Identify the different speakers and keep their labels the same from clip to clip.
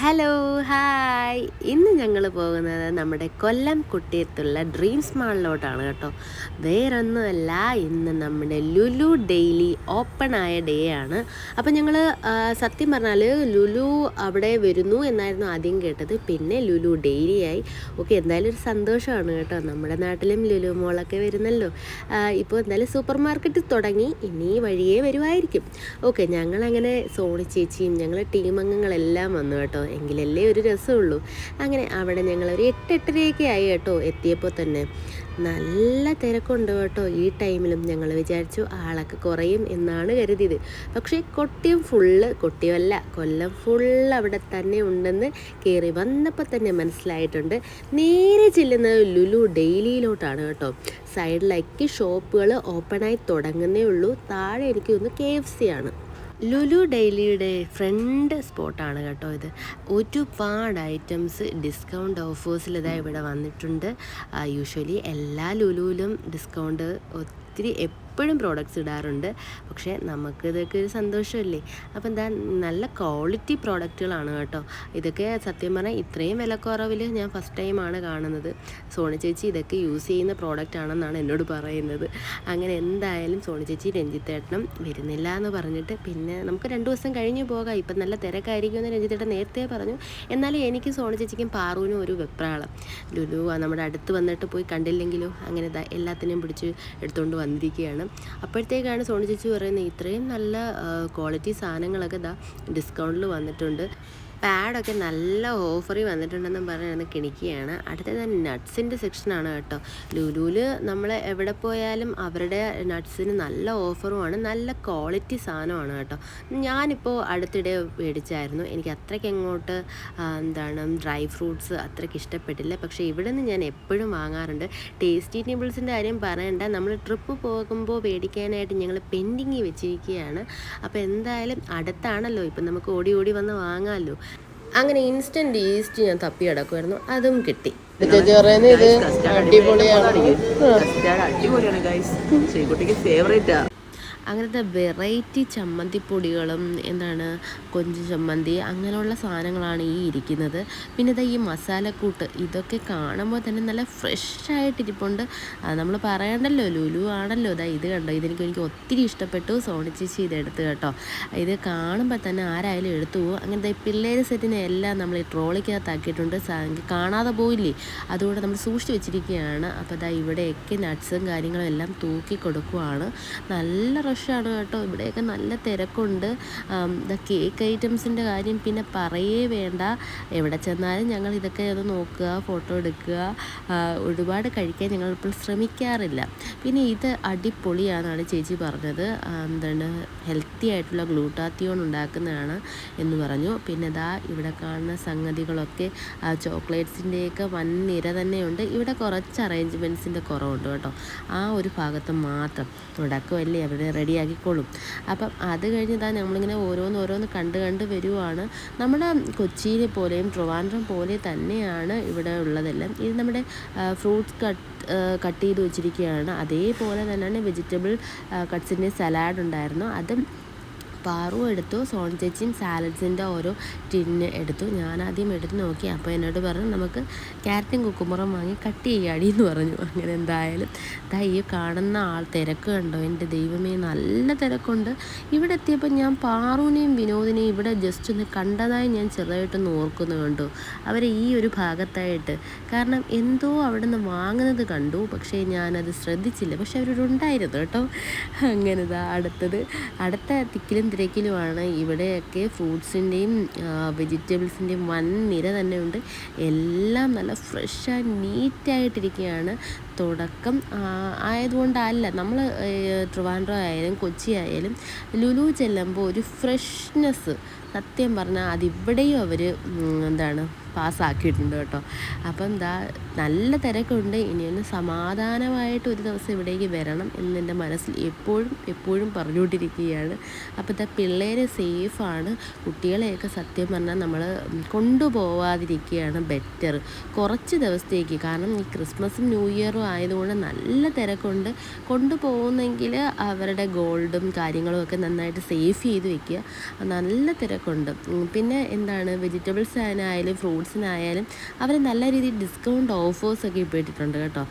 Speaker 1: Hello hi ഇന്ന് ഞങ്ങൾ പോകുന്നത് നമ്മുടെ കൊല്ലം കുട്ടിയത്തുള്ള ഡ്രീംസ് മാളിലോട്ടാണ് കേട്ടോ. വേറൊന്നുമല്ല ഇന്ന് നമ്മുടെ ലുലു ഡെയിലി ഓപ്പൺ ആയ ഡേ ആണ് അപ്പം ഞങ്ങൾ സത്യം പറഞ്ഞാൽ ലുലു അവിടെ വരുന്നു എന്നായിരുന്നു ആദ്യം കേട്ടത്. പിന്നെ ലുലു ഡെയിലി ആയി ഓക്കെ എന്തായാലും ഒരു സന്തോഷമാണ് കേട്ടോ. നമ്മുടെ നാട്ടിലും ലുലു മോളൊക്കെ വരുന്നല്ലോ. ഇപ്പോൾ എന്തായാലും സൂപ്പർ മാർക്കറ്റ് തുടങ്ങി. ഇനി വഴിയേ വരുമായിരിക്കും ഓക്കെ ഞങ്ങളങ്ങനെ സോണി ചേച്ചിയും ഞങ്ങളുടെ ടീം അംഗങ്ങളെല്ലാം വന്നു കേട്ടോ. എങ്കിലല്ലേ ഒരു രസമുള്ളൂ. അങ്ങനെ അവിടെ ഞങ്ങൾ ഒരു എട്ട് എട്ടരയൊക്കെ ആയി കേട്ടോ എത്തിയപ്പോൾ തന്നെ. നല്ല തിരക്കുണ്ട് കേട്ടോ. ഈ ടൈമിലും ഞങ്ങൾ വിചാരിച്ചു ആളൊക്കെ കുറയും എന്നാണ് കരുതിയത്. പക്ഷേ കൊട്ടിയം ഫുള്ള് കൊട്ടിയമല്ല കൊല്ലം ഫുള്ള് അവിടെ തന്നെ ഉണ്ടെന്ന് കയറി വന്നപ്പോൾ തന്നെ മനസ്സിലായിട്ടുണ്ട്. നേരെ ചെല്ലുന്നത് ലുലു ഡെയിലിയിലോട്ടാണ് കേട്ടോ. സൈഡിലേക്ക് ഷോപ്പുകൾ ഓപ്പണായി തുടങ്ങുന്നേ ഉള്ളൂ. താഴെ എനിക്ക് തോന്നുന്നു കെ എഫ് സി ആണ്. ലുലു ഡെയിലിയുടെ ഫ്രണ്ട് സ്പോട്ടാണ് കേട്ടോ ഇത്. ഒരുപാട് ഐറ്റംസ് ഡിസ്കൗണ്ട് ഓഫേഴ്സിൽ ഇതാ ഇവിടെ വന്നിട്ടുണ്ട്. യൂഷ്വലി എല്ലാ ലുലുവിലും ഡിസ്കൗണ്ട് ഒത്തിരി എപ്പോഴും പ്രോഡക്റ്റ്സ് ഇടാറുണ്ട്. പക്ഷേ നമുക്ക് ഇതൊക്കെ ഒരു സന്തോഷമല്ലേ? അപ്പോൾ എന്താ നല്ല ക്വാളിറ്റി പ്രോഡക്റ്റുകളാണ് കേട്ടോ. ഇതൊക്കെ സത്യം പറഞ്ഞാൽ ഇത്രയും വിലക്കുറവിൽ ഞാൻ ഫസ്റ്റ് ടൈമാണ് കാണുന്നത്. സോണി ചേച്ചി ഇതൊക്കെ യൂസ് ചെയ്യുന്ന പ്രോഡക്റ്റ് ആണെന്നാണ് എന്നോട് പറയുന്നത്. അങ്ങനെ എന്തായാലും സോണി ചേച്ചി രഞ്ജിത്തേട്ടനും വരുന്നില്ല എന്ന് പറഞ്ഞിട്ട് പിന്നെ നമുക്ക് രണ്ട് ദിവസം കഴിഞ്ഞ് പോകാം. ഇപ്പം നല്ല തിരക്കായിരിക്കും എന്ന് രഞ്ജിത്തേട്ടൻ നേരത്തെ പറഞ്ഞു. എന്നാലും എനിക്ക് സോണി ചേച്ചിക്കും പാറുവിനും ഒരു വെപ്രാളം. ലുലു നമ്മുടെ അടുത്ത് വന്നിട്ട് പോയി കണ്ടില്ലെങ്കിലും? അങ്ങനെ എല്ലാത്തിനെയും പിടിച്ച് എടുത്തുകൊണ്ട് വന്നിരിക്കുകയാണ്. അപ്പോഴത്തേക്കാണ് സോണി ചേച്ചി പറയുന്നത് ഇത്രയും നല്ല ക്വാളിറ്റി സാധനങ്ങളൊക്കെ ദാ ഡിസ്കൗണ്ടിൽ വന്നിട്ടുണ്ട്. പാഡൊക്കെ നല്ല ഓഫറിൽ വന്നിട്ടുണ്ടെന്നും പറഞ്ഞാണ് കിണിക്കുകയാണ്. അടുത്തത് നട്ട്സിന്റെ സെക്ഷനാണ് കേട്ടോ. ലുലുവിൽ നമ്മൾ എവിടെ പോയാലും അവരുടെ നട്ട്സിന് നല്ല ഓഫറുമാണ് നല്ല ക്വാളിറ്റി സാധനമാണ് കേട്ടോ. ഞാനിപ്പോൾ അടുത്തിടെ മേടിച്ചായിരുന്നു. എനിക്ക് അത്രയ്ക്ക് എങ്ങോട്ട് എന്താണ് ഡ്രൈ ഫ്രൂട്ട്സ് അത്രയ്ക്ക് ഇഷ്ടപ്പെട്ടില്ല. പക്ഷേ ഇവിടെ നിന്ന് ഞാൻ എപ്പോഴും വാങ്ങാറുണ്ട്. ടേസ്റ്റി നിബിൾസിന്റെ കാര്യം പറയണ്ട. നമ്മൾ ട്രിപ്പ് പോകുമ്പോൾ മേടിക്കാനായിട്ട് ഞങ്ങൾ പെൻഡിങ് വെച്ചിരിക്കുകയാണ്. അപ്പോൾ എന്തായാലും അടുത്താണല്ലോ. ഇപ്പം നമുക്ക് ഓടി ഓടി വന്ന് വാങ്ങാമല്ലോ. അങ്ങനെ ഇൻസ്റ്റന്റ് ഈസ്റ്റ് ഞാൻ തപ്പി കിടക്കുമായിരുന്നു അതും കിട്ടി.
Speaker 2: ചേച്ചി പറയുന്നത് ഇത് അടിപൊളിയാണ്.
Speaker 3: അടിപൊളിയാണ് ഗൈസ് ശ്രീകുട്ടിക്ക് ഫേവറേറ്റാ
Speaker 1: അങ്ങനത്തെ വെറൈറ്റി ചമ്മന്തിപ്പൊടികളും എന്താണ് കൊഞ്ച് ചമ്മന്തി അങ്ങനെയുള്ള സാധനങ്ങളാണ് ഈ ഇരിക്കുന്നത്. പിന്നെ ഇതാ ഈ മസാലക്കൂട്ട് ഇതൊക്കെ കാണുമ്പോൾ തന്നെ നല്ല ഫ്രഷായിട്ടിരിപ്പുണ്ട് നമ്മൾ പറയണ്ടല്ലോ ലുലു ആണല്ലോ. ഇതാ ഇത് കണ്ടോ? ഇതെനിക്ക് എനിക്ക് ഒത്തിരി ഇഷ്ടപ്പെട്ടു. സോണി ഇതെടുത്ത് കേട്ടോ. ഇത് കാണുമ്പോൾ തന്നെ ആരായാലും എടുത്തു പോകും അങ്ങനത്തെ പിള്ളേർ സെറ്റിനെ എല്ലാം നമ്മൾ ഈ ട്രോളിക്കകത്താക്കിയിട്ടുണ്ട്. കാണാതെ പോയില്ലേ? അതുകൊണ്ട് നമ്മൾ സൂക്ഷിച്ച് വെച്ചിരിക്കുകയാണ്. അപ്പോൾ ഇതാ ഇവിടെയൊക്കെ നട്ട്സും കാര്യങ്ങളും എല്ലാം തൂക്കി കൊടുക്കുവാണ്. നല്ല റഷാണ് കേട്ടോ. ഇവിടെയൊക്കെ നല്ല തിരക്കുണ്ട്. കേക്ക് ഐറ്റംസിന്റെ കാര്യം പിന്നെ പറയേ വേണ്ട. എവിടെ ചെന്നാലും ഞങ്ങൾ ഇതൊക്കെ ഒന്ന് നോക്കുക ഫോട്ടോ എടുക്കുക. ഒരുപാട് കഴിക്കാൻ ഞങ്ങൾ ഇപ്പോൾ ശ്രമിക്കാറില്ല. പിന്നെ ഇത് അടിപൊളിയാണെന്നാണ് ചേച്ചി പറഞ്ഞത്. എന്താണ് ഹെൽത്തി ആയിട്ടുള്ള ഗ്ലൂട്ടാത്തിയോൺ ഉണ്ടാക്കുന്നതാണ് എന്ന് പറഞ്ഞു. പിന്നെ ദാ ഇവിടെ കാണുന്ന സംഗതികളൊക്കെ ചോക്ലേറ്റ്സിന്റെയൊക്കെ വൻ നിര തന്നെയുണ്ട്. ഇവിടെ കുറച്ച് അറേഞ്ച്മെന്റ്സിന്റെ കുറവുണ്ട് കേട്ടോ. ആ ഒരു ഭാഗത്ത് മാത്രം. തുടക്കമല്ലേ അവിടെ റെഡിയാക്കിക്കോളും. അപ്പം അത് കഴിഞ്ഞതാ നമ്മളിങ്ങനെ ഓരോന്ന് ഓരോന്ന് കണ്ട് കണ്ട് വരുവാണ്. നമ്മുടെ കൊച്ചിയിലെ പോലെയും ട്രിവാൻഡ്രം പോലെ തന്നെയാണ് ഇവിടെ ഉള്ളതെല്ലാം. ഇത് നമ്മുടെ ഫ്രൂട്ട്സ് കട്ട് കട്ട് ചെയ്ത് വെച്ചിരിക്കുകയാണ്. അതേപോലെ തന്നെയാണ് വെജിറ്റബിൾ കട്ട്സിന്റെ സലാഡ് ഉണ്ടായിരുന്നു. അതും പാറു എടുത്തു സോൺ ചേച്ചിയും സാലഡ്സിന്റെ ഓരോ ടിന്ന് എടുത്തു. ഞാൻ ആദ്യം എടുത്ത് നോക്കി. അപ്പോൾ എന്നോട് പറഞ്ഞു നമുക്ക് ക്യാരറ്റും കുക്കുമ്പറും വാങ്ങി കട്ട് ചെയ്യാടി എന്ന് പറഞ്ഞു. അങ്ങനെ എന്തായാലും ദാ ഈ കാണുന്ന ആൾ തിരക്ക് കണ്ടോ? എന്റെ ദൈവമേ നല്ല തിരക്കുണ്ട്. ഇവിടെ എത്തിയപ്പോൾ ഞാൻ പാറുവിനെയും വിനോദിനെയും ഇവിടെ ജസ്റ്റ് ഒന്ന് കണ്ടതായി ഞാൻ ചെറുതായിട്ടൊന്ന് ഓർക്കുന്നു കണ്ടു. അവരെ ഈ ഒരു ഭാഗത്തായിട്ട്. കാരണം എന്തോ അവിടെ നിന്ന് വാങ്ങുന്നത് കണ്ടു. പക്ഷേ ഞാനത് ശ്രദ്ധിച്ചില്ല. പക്ഷെ അവരോടുണ്ടായിരുന്നു കേട്ടോ. അങ്ങനെ അടുത്തത്. അടുത്ത തിക്കിലും തിരക്കിലുമാണ് ഇവിടെയൊക്കെ ഫ്രൂട്ട്സിന്റെയും വെജിറ്റബിൾസിന്റെയും വൻ നിര തന്നെ ഉണ്ട് എല്ലാം നല്ല ഫ്രഷായി നീറ്റായിട്ടിരിക്കുകയാണ്. തുടക്കം ആയതുകൊണ്ടല്ല നമ്മൾ ട്രിവാൻഡ്രം ആയാലും കൊച്ചി ആയാലും ലുലു ചെല്ലുമ്പോൾ ഒരു ഫ്രഷ്നെസ് സത്യം പറഞ്ഞാൽ അതിവിടെയും അവർ എന്താണ് പാസ്സാക്കിയിട്ടുണ്ട് കേട്ടോ. അപ്പം എന്താ നല്ല തിരക്കുണ്ട്. ഇനിയൊന്ന് സമാധാനമായിട്ട് ഒരു ദിവസം ഇവിടേക്ക് വരണം എന്ന് എന്റെ മനസ്സിൽ എപ്പോഴും എപ്പോഴും പറഞ്ഞുകൊണ്ടിരിക്കുകയാണ്. അപ്പോൾ ഇതാ പിള്ളേരെ സേഫാണ്. കുട്ടികളെയൊക്കെ സത്യം പറഞ്ഞാൽ നമ്മൾ കൊണ്ടുപോവാതിരിക്കുകയാണ് ബെറ്റർ. കുറച്ച് ദിവസത്തേക്ക് കാരണം ഈ ക്രിസ്മസും ന്യൂ ഇയറും ആയതുകൊണ്ട് നല്ല തിരക്കുണ്ട്. കൊണ്ടുപോകുന്നെങ്കിൽ അവരുടെ ഗോൾഡും കാര്യങ്ങളും ഒക്കെ നന്നായിട്ട് സേഫ് ചെയ്ത് വെക്കുക. നല്ല തിരക്കുണ്ട്. ഉം, പിന്നെ എന്താണ്? വെജിറ്റബിൾസ് ആയാലും ഫ്രൂട്ട്സിനായാലും അവർ നല്ല രീതിയിൽ ഡിസ്കൗണ്ട് ഓഫേഴ്സൊക്കെ ഇപ്പോൾ ഇട്ടിട്ടുണ്ട് കേട്ടോ.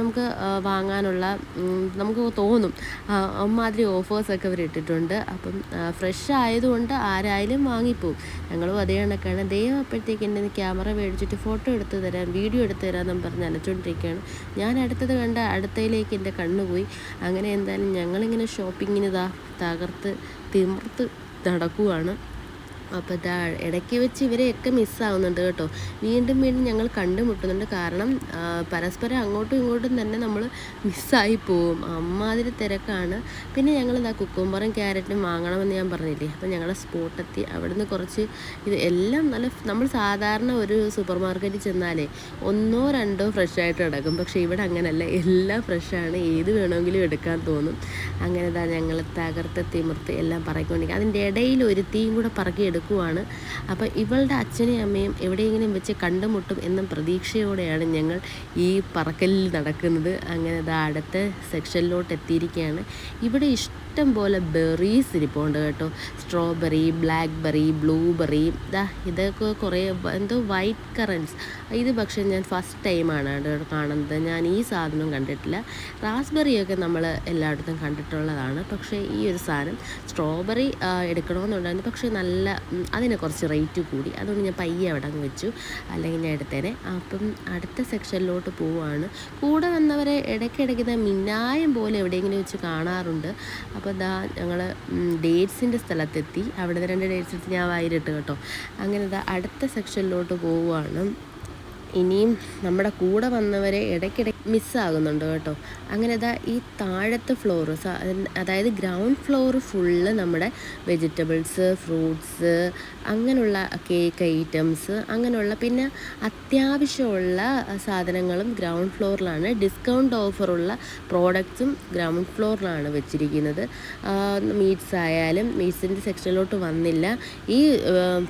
Speaker 1: നമുക്ക് വാങ്ങാനുള്ള നമുക്ക് തോന്നും. അമ്മാതിരി ഓഫേഴ്സൊക്കെ അവർ ഇട്ടിട്ടുണ്ട്. അപ്പം ഫ്രഷ് ആയതുകൊണ്ട് ആരായാലും വാങ്ങിപ്പോവും. ഞങ്ങളും അതേ കണക്കാണ്. ദൈവം അപ്പോഴത്തേക്ക് എന്റെ ക്യാമറ മേടിച്ചിട്ട് ഫോട്ടോ എടുത്ത് തരാം വീഡിയോ എടുത്ത് തരാമെന്നും പറഞ്ഞ് അലച്ചുകൊണ്ടിരിക്കുകയാണ് ഞാൻ അടുത്തത് കണ്ട അടുത്തയിലേക്ക് എന്റെ കണ്ണുപോയി അങ്ങനെ എന്തായാലും ഞങ്ങളിങ്ങനെ ഷോപ്പിങ്ങിന് ഇതാ തകർത്ത് തിമിർത്ത് നടക്കുവാണ്. അപ്പോൾ ഇതാ ഇടയ്ക്ക് വെച്ച് ഇവരെയൊക്കെ മിസ്സാവുന്നുണ്ട് കേട്ടോ. വീണ്ടും വീണ്ടും ഞങ്ങൾ കണ്ടുമുട്ടുന്നുണ്ട്. കാരണം പരസ്പരം അങ്ങോട്ടും ഇങ്ങോട്ടും തന്നെ നമ്മൾ മിസ്സായി പോവും. അമ്മാതിരി തിരക്കാണ്. പിന്നെ ഞങ്ങൾ ഇതാ കുക്കുംബറും ക്യാരറ്റും വാങ്ങണമെന്ന് ഞാൻ പറഞ്ഞില്ലേ? അപ്പോൾ ഞങ്ങളെ സ്പോട്ടെത്തി അവിടുന്ന് കുറച്ച് ഇത് എല്ലാം നല്ല നമ്മൾ സാധാരണ ഒരു സൂപ്പർ മാർക്കറ്റിൽ ചെന്നാലേ ഒന്നോ രണ്ടോ ഫ്രഷ് ആയിട്ട് കിടക്കും. പക്ഷേ ഇവിടെ അങ്ങനെയല്ല എല്ലാം ഫ്രഷാണ് ഏത് വേണമെങ്കിലും എടുക്കാൻ തോന്നും. അങ്ങനെ ഇതാ ഞങ്ങൾ തകർത്ത് തിമിർത്ത് എല്ലാം പറക്കിക്കൊണ്ടിരിക്കുക അതിന്റെ ഇടയിൽ ഒരു തീയും കൂടെ പറക്കി എടുക്കുവാണ് അപ്പോൾ ഇവളുടെ അച്ഛനെയും അമ്മയും എവിടെയെങ്കിലും വെച്ച് കണ്ടുമുട്ടും എന്ന പ്രതീക്ഷയോടെയാണ് ഞങ്ങൾ ഈ പറക്കലിൽ നടക്കുന്നത്. അങ്ങനെ അത് അടുത്ത സെക്ഷനിലോട്ട് എത്തിയിരിക്കുകയാണ്. ഇവിടെ ഇഷ്ടം പോലെ ബെറീസ് ഇരിപ്പുണ്ട് കേട്ടോ. സ്ട്രോബെറി ബ്ലാക്ക് ബെറി ബ്ലൂബെറി ഇതാ ഇതൊക്കെ കുറേ എന്തോ വൈറ്റ് കറൻസ്. ഇത് പക്ഷേ ഞാൻ ഫസ്റ്റ് ടൈമാണ് കാണുന്നത്. ഞാൻ ഈ സാധനം കണ്ടിട്ടില്ല. റാസ്ബെറിയൊക്കെ നമ്മൾ എല്ലായിടത്തും കണ്ടിട്ടുള്ളതാണ്. പക്ഷേ ഈ ഒരു സാധനം സ്ട്രോബെറി എടുക്കണമെന്നുണ്ടായിരുന്നു. പക്ഷേ നല്ല അതിന് കുറച്ച് റേറ്റ് കൂടി. അതുകൊണ്ട് ഞാൻ പയ്യെ അവിടെ അങ്ങ് വെച്ചു. അല്ലെങ്കിൽ ഞാൻ എടുത്തേനെ. അപ്പം അടുത്ത സെക്ഷനിലോട്ട് പോവുകയാണ് കൂടെ വന്നവരെ ഇടയ്ക്കിടയ്ക്ക് ഇതാ മിന്നായം പോലെ എവിടെയെങ്കിലും വെച്ച് കാണാറുണ്ട്. അപ്പോൾ ഇതാ ഞങ്ങൾ ഡേറ്റ്സിന്റെ സ്ഥലത്തെത്തി. അവിടുത്തെ രണ്ട് ഡേറ്റ്സ് എടുത്ത് ഞാൻ വായിലിട്ട് കേട്ടോ. അങ്ങനെ ഇതാ അടുത്ത സെക്ഷനിലോട്ട് പോവുകയാണ് ഇനിയും നമ്മുടെ കൂടെ വന്നവരെ ഇടയ്ക്കിടയ്ക്ക് മിസ്സാകുന്നുണ്ട് കേട്ടോ. അങ്ങനെ ഇതാ ഈ താഴത്തെ ഫ്ലോറ് അതായത് ഗ്രൗണ്ട് ഫ്ലോർ ഫുള്ള് നമ്മുടെ വെജിറ്റബിൾസ് ഫ്രൂട്ട്സ് അങ്ങനെയുള്ള കേക്ക് ഐറ്റംസ് അങ്ങനെയുള്ള പിന്നെ അത്യാവശ്യമുള്ള സാധനങ്ങളും ഗ്രൗണ്ട് ഫ്ലോറിലാണ് ഡിസ്കൗണ്ട് ഓഫറുള്ള പ്രോഡക്റ്റ്സും ഗ്രൗണ്ട് ഫ്ലോറിലാണ് വെച്ചിരിക്കുന്നത്. മീറ്റ്സ് ആയാലും മീറ്റ്സിന്റെ സെക്ഷനിലോട്ട് വന്നില്ല. ഈ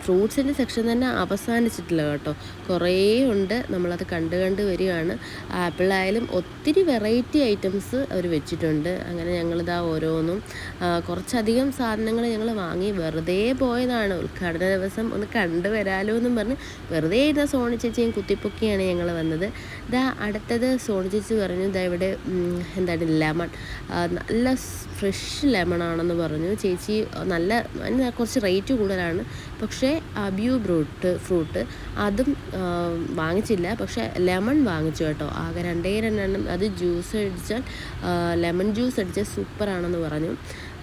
Speaker 1: ഫ്രൂട്ട്സിന്റെ സെക്ഷൻ തന്നെ അവസാനിച്ചിട്ടില്ല കേട്ടോ. കുറേ ഉണ്ട് നമ്മളത് കണ്ട് കണ്ട് വരികയാണ്. ആപ്പിളായാലും ഒത്തിരി വെറൈറ്റി ഐറ്റംസ് അവർ വെച്ചിട്ടുണ്ട്. അങ്ങനെ ഞങ്ങളിതാ ഓരോന്നും കുറച്ചധികം സാധനങ്ങൾ ഞങ്ങൾ വാങ്ങി വെറുതെ പോയതാണ്. ഉദ്ഘാടന ദിവസം ഒന്ന് കണ്ടു വരാലോ എന്നും പറഞ്ഞ് വെറുതെ ഇരുന്ന സോണി ചേച്ചിയും കുത്തിപ്പൊക്കിയാണ് ഞങ്ങൾ വന്നത്. ഇതാ അടുത്തത് സോണി ചേച്ചി പറഞ്ഞു ഇതാ ഇവിടെ എന്താണ് ലെമൺ നല്ല ഫ്രഷ് ലെമൺ ആണെന്ന് പറഞ്ഞു. ചേച്ചി നല്ല കുറച്ച് റേറ്റ് കൂടുതലാണ്. പക്ഷേ അബ്യൂ ബ്രൂട്ട് ഫ്രൂട്ട് അതും ആ, വാങ്ങിച്ചില്ല. പക്ഷേ ലെമൺ വാങ്ങിച്ചു കേട്ടോ. ആകെ രണ്ടേ രണ്ടെണ്ണം. അത് ജ്യൂസ് അടിച്ചാൽ ലെമൺ ജ്യൂസ് അടിച്ചാൽ സൂപ്പറാണെന്ന് പറഞ്ഞു.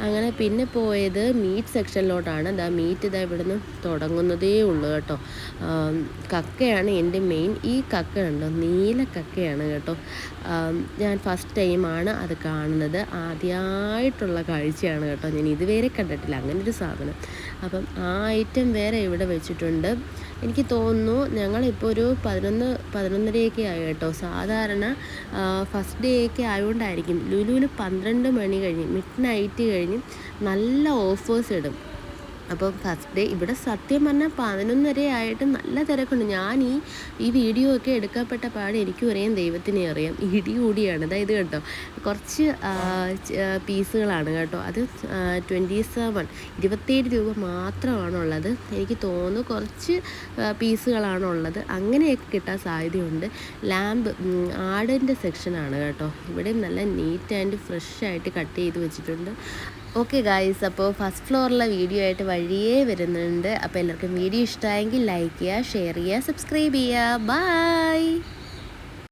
Speaker 1: അങ്ങനെ പിന്നെ പോയത് മീറ്റ് സെക്ഷനിലോട്ടാണ്. ദാ മീറ്റ് ഇതാ ഇവിടുന്ന് തുടങ്ങുന്നതേ ഉള്ളൂ കേട്ടോ. കക്കയാണ് എന്റെ മെയിൻ. ഈ കക്ക ഉണ്ടോ നീല കക്കയാണ് കേട്ടോ. ഞാൻ ഫസ്റ്റ് ടൈമാണ് അത് കാണുന്നത്. ആദ്യമായിട്ടുള്ള കാഴ്ചയാണ് കേട്ടോ. ഞാൻ ഇതുവരെ കണ്ടിട്ടില്ല. അങ്ങനെ ഒരു സാധനം. അപ്പം ആ ഐറ്റം വേറെ ഇവിടെ വെച്ചിട്ടുണ്ട്. എനിക്ക് തോന്നുന്നു ഞങ്ങളിപ്പോൾ ഒരു പതിനൊന്ന് പതിനൊന്നരയൊക്കെ ആയി കേട്ടോ. സാധാരണ ഫസ്റ്റ് ഡേ ഒക്കെ ആയതുകൊണ്ടായിരിക്കും ലുലുവിൽ പന്ത്രണ്ട് മണി കഴിഞ്ഞ് മിഡ് നൈറ്റ് കഴിഞ്ഞ് നല്ല ഓഫേഴ്സ് ഇടും. അപ്പം ഫസ്റ്റ് ഡേ ഇവിടെ സത്യം പറഞ്ഞാൽ പതിനൊന്നര ആയിട്ട് നല്ല തിരക്കുണ്ട്. ഞാൻ ഈ ഈ വീഡിയോ ഒക്കെ എടുക്കപ്പെട്ട പാട് എനിക്കും അറിയാം ദൈവത്തിനെ അറിയാം. ഇടി കൂടിയാണ്. അതായത് കേട്ടോ കുറച്ച് പീസുകളാണ് കേട്ടോ. അത് ട്വന്റി സെവൻ ഇരുപത്തേഴ് രൂപ മാത്രമാണുള്ളത്. എനിക്ക് തോന്നുന്നു കുറച്ച് പീസുകളാണുള്ളത്. അങ്ങനെയൊക്കെ കിട്ടാൻ സാധ്യതയുണ്ട്. ലാമ്പ് ആടിന്റെ സെക്ഷനാണ് കേട്ടോ. ഇവിടെ നല്ല നീറ്റ് ആൻഡ് ഫ്രഷ് ആയിട്ട് കട്ട് ചെയ്ത് വെച്ചിട്ടുണ്ട്. ഓക്കെ ഗായ്സ് അപ്പോൾ ഫസ്റ്റ് ഫ്ലോറിലെ വീഡിയോ ആയിട്ട് വഴിയേ വരുന്നുണ്ട്. അപ്പോൾ എല്ലാവർക്കും വീഡിയോ ഇഷ്ടമായെങ്കിൽ ലൈക്ക് ചെയ്യുക ഷെയർ ചെയ്യുക സബ്സ്ക്രൈബ് ചെയ്യുക. ബൈ